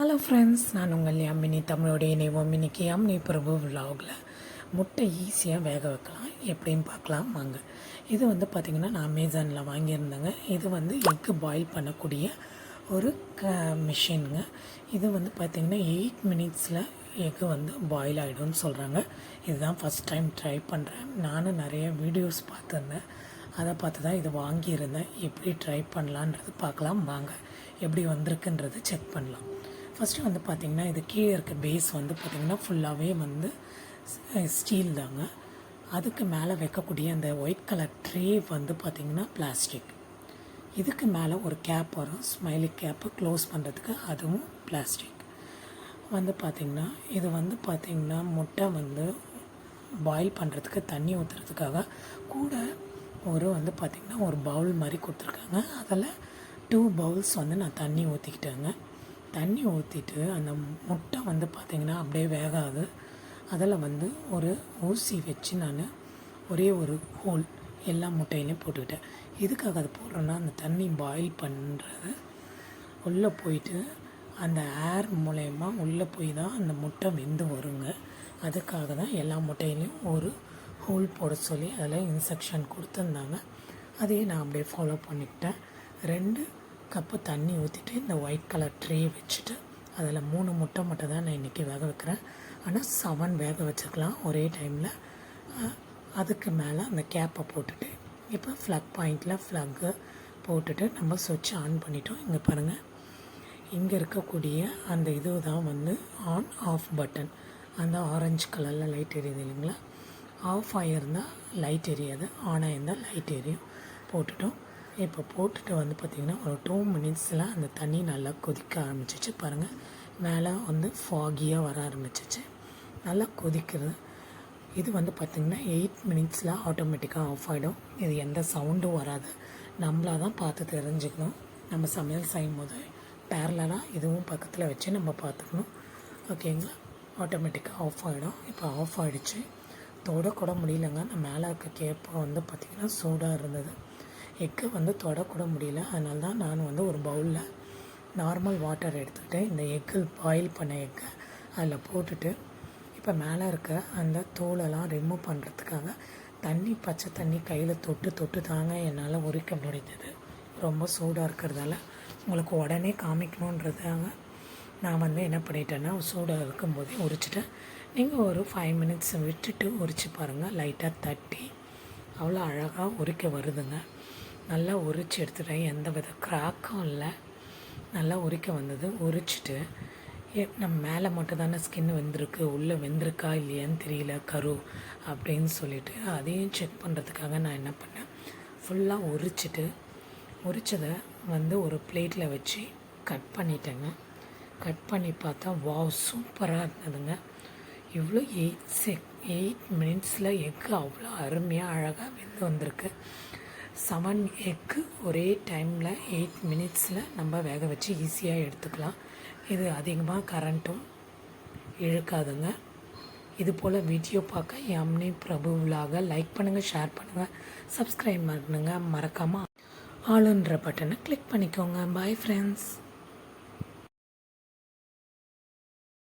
Hello friends நான் உங்கள் யாமினி. தமிழோடைய இணைவோம். இன்னைக்கு யாமினி பிரபு விலாகில் முட்டை ஈஸியாக வேக வைக்கலாம். எப்படின்னு பார்க்கலாம். வாங்க. இது வந்து பார்த்திங்கன்னா நான் அமேசானில் வாங்கியிருந்தேங்க. இது வந்து எக்கு பாயில் பண்ணக்கூடிய ஒரு க மிஷினுங்க இது வந்து பார்த்திங்கன்னா எயிட் மினிட்ஸில் எக்கு வந்து பாயில் ஆகிடும்னு சொல்கிறாங்க இதுதான் ஃபஸ்ட் டைம் ட்ரை பண்ணுறேன் நானும் நிறைய வீடியோஸ் பார்த்துருந்தேன். அதை பார்த்து தான் இது வாங்கியிருந்தேன். எப்படி ட்ரை பண்ணலான்றது பார்க்கலாம். வாங்க. எப்படி வந்திருக்குன்றது செக் பண்ணலாம். ஃபஸ்ட்டு வந்து பார்த்திங்கன்னா இது கீழே இருக்க பேஸ் வந்து பார்த்திங்கன்னா ஃபுல்லாகவே வந்து ஸ்டீல் தாங்க. அதுக்கு மேலே வைக்கக்கூடிய அந்த ஒயிட் கலர் ட்ரே வந்து பார்த்திங்கன்னா பிளாஸ்டிக் இதுக்கு மேலே ஒரு கேப் வரும். ஸ்மைலி கேப்பு க்ளோஸ் பண்ணுறதுக்கு அதுவும் பிளாஸ்டிக் வந்து பார்த்திங்கன்னா இது வந்து பார்த்திங்கன்னா முட்டை வந்து பாயில் பண்ணுறதுக்கு தண்ணி ஊற்றுறதுக்காக கூட ஒரு வந்து பார்த்திங்கன்னா ஒரு பவுல் மாதிரி கொடுத்துருக்காங்க. அதில் டூ பவுல்ஸ் வந்து நான் தண்ணி ஊற்றிக்கிட்டேங்க தண்ணி ஊற்றிட்டு அந்த முட்டை வந்து பார்த்திங்கன்னா அப்படியே வேகாது. அதில் வந்து ஒரு ஊசி வச்சு நான் ஒரே ஒரு ஹோல் எல்லா முட்டையிலையும் போட்டுக்கிட்டேன். எதுக்காக அது போடுறேன்னா அந்த தண்ணி பாயில் பண்ணுறது உள்ளே போயிட்டு அந்த ஏர் மூலயமா உள்ளே போய் தான் அந்த முட்டை வெந்து வருங்க. அதுக்காக தான் எல்லா முட்டையிலையும் ஒரு ஹோல் போட சொல்லி அதில் இன்ஸ்ட்ரக்ஷன் கொடுத்துருந்தாங்க. அதையும் நான் அப்படியே ஃபாலோ பண்ணிக்கிட்டேன். ரெண்டு கப்பு தண்ணி ஊற்றிட்டு இந்த ஒயிட் கலர் ட்ரே வச்சுட்டு அதில் மூணு முட்டை மட்டும் தான் நான் இன்றைக்கி வேக வைக்கிறேன். ஆனால் செவன் வேக வச்சுக்கலாம் ஒரே டைமில் அதுக்கு மேலே அந்த கேப்பை போட்டுட்டு இப்போ ஃப்ளக் பாயிண்டில் ஃப்ளக்கு போட்டுட்டு நம்ம சுவிட்ச் ஆன் பண்ணிட்டோம். இங்கே பாருங்கள் இங்கே இருக்கக்கூடிய அந்த இது தான் வந்து ஆன் ஆஃப் பட்டன் அந்த ஆரஞ்சு கலரில் லைட் எரியுது இல்லைங்களா? ஆஃப் ஆகியிருந்தால் லைட் எரியாது ஆன் ஆகியிருந்தால் லைட் எரியும். போட்டுட்டோம். இப்போ போட்டுட்டு வந்து பார்த்திங்கன்னா ஒரு டூ மினிட்ஸில் அந்த தண்ணி நல்லா கொதிக்க ஆரம்பிச்சிச்சு. பாருங்கள் மேலே வந்து ஃபாகியாக வர ஆரம்பிச்சிச்சு. நல்லா கொதிக்கிறது இது வந்து பார்த்திங்கன்னா எயிட் மினிட்ஸில் ஆட்டோமேட்டிக்காக ஆஃப் ஆகிடும் இது எந்த சவுண்டும் வராது. நம்மளாக தான் பார்த்து தெரிஞ்சுக்கணும். நம்ம சமையல் செய்யும் போது பேரலாக இதுவும் பக்கத்தில் வச்சு நம்ம பார்த்துக்கணும். ஓகேங்களா ஆட்டோமேட்டிக்காக ஆஃப் ஆகிடும் இப்போ ஆஃப் ஆகிடுச்சு தொடக்கூட முடியலங்க. நான் மேலே இருக்க கேப்பை வந்து பார்த்திங்கன்னா சூடாக இருந்தது. எக்கை வந்து தொடக்கூட முடியல. அதனால தான் நான் வந்து ஒரு பவுலில் நார்மல் வாட்டர் எடுத்துக்கிட்டு இந்த எக்கு பாயில் பண்ண எக்கை அதில் போட்டுட்டு இப்போ மேலே இருக்க அந்த தோலெல்லாம் ரிமூவ் பண்ணுறதுக்காக தண்ணி பச்சை தண்ணி கையில் தொட்டு தொட்டு தாங்க என்னால் உரிக்க முடிந்தது ரொம்ப சூடாக இருக்கிறதால உங்களுக்கு உடனே காமிக்கணுன்றதாங்க நான் வந்து என்ன பண்ணிட்டேன்னா சூடாக இருக்கும்போதே உரிச்சிட்டேன் நீங்கள் ஒரு ஃபைவ் மினிட்ஸ் விட்டுட்டு உரிச்சு பாருங்கள் லைட்டாக தட்டி அவ்வளோ அழகாக உரிக்க வருதுங்க. நல்லா உரிச்சு எடுத்துட்டேன். எந்த வித கிராக்கும் இல்லை. நல்லா உரிக்க வந்தது. உரிச்சிட்டு நம்ம மேலே மட்டும் தானே ஸ்கின் வெந்திருக்கு உள்ளே வெந்திருக்கா இல்லையான்னு தெரியல கரு அப்படின்னு சொல்லிட்டு அதையும் செக் பண்ணுறதுக்காக நான் என்ன பண்ணேன். ஃபுல்லாக உரிச்சிட்டு உரித்ததை வந்து ஒரு பிளேட்டில் வச்சு கட் பண்ணிட்டேங்க. கட் பண்ணி பார்த்தா வாவ் சூப்பராக இருந்ததுங்க. இவ்வளோ எயிட் செக் எயிட் மினிட்ஸில் எக்கு அவ்வளோ அருமையாக அழகாக வெந்து வந்திருக்கு. செவன் எக்கு ஒரே டைமில் எயிட் மினிட்ஸில் நம்ம வேக வச்சு ஈஸியாக எடுத்துக்கலாம். இது அதிகமாக கரண்ட்டும் இழுக்காதுங்க. இது போல் வீடியோ பார்க்க யம்னி பிரபுவிலாக லைக் பண்ணுங்கள் ஷேர் பண்ணுங்கள் சப்ஸ்கிரைப் பண்ணுங்கள் மறக்காமல் ஆளுன்ற பட்டனை கிளிக் பண்ணிக்கோங்க. Bye friends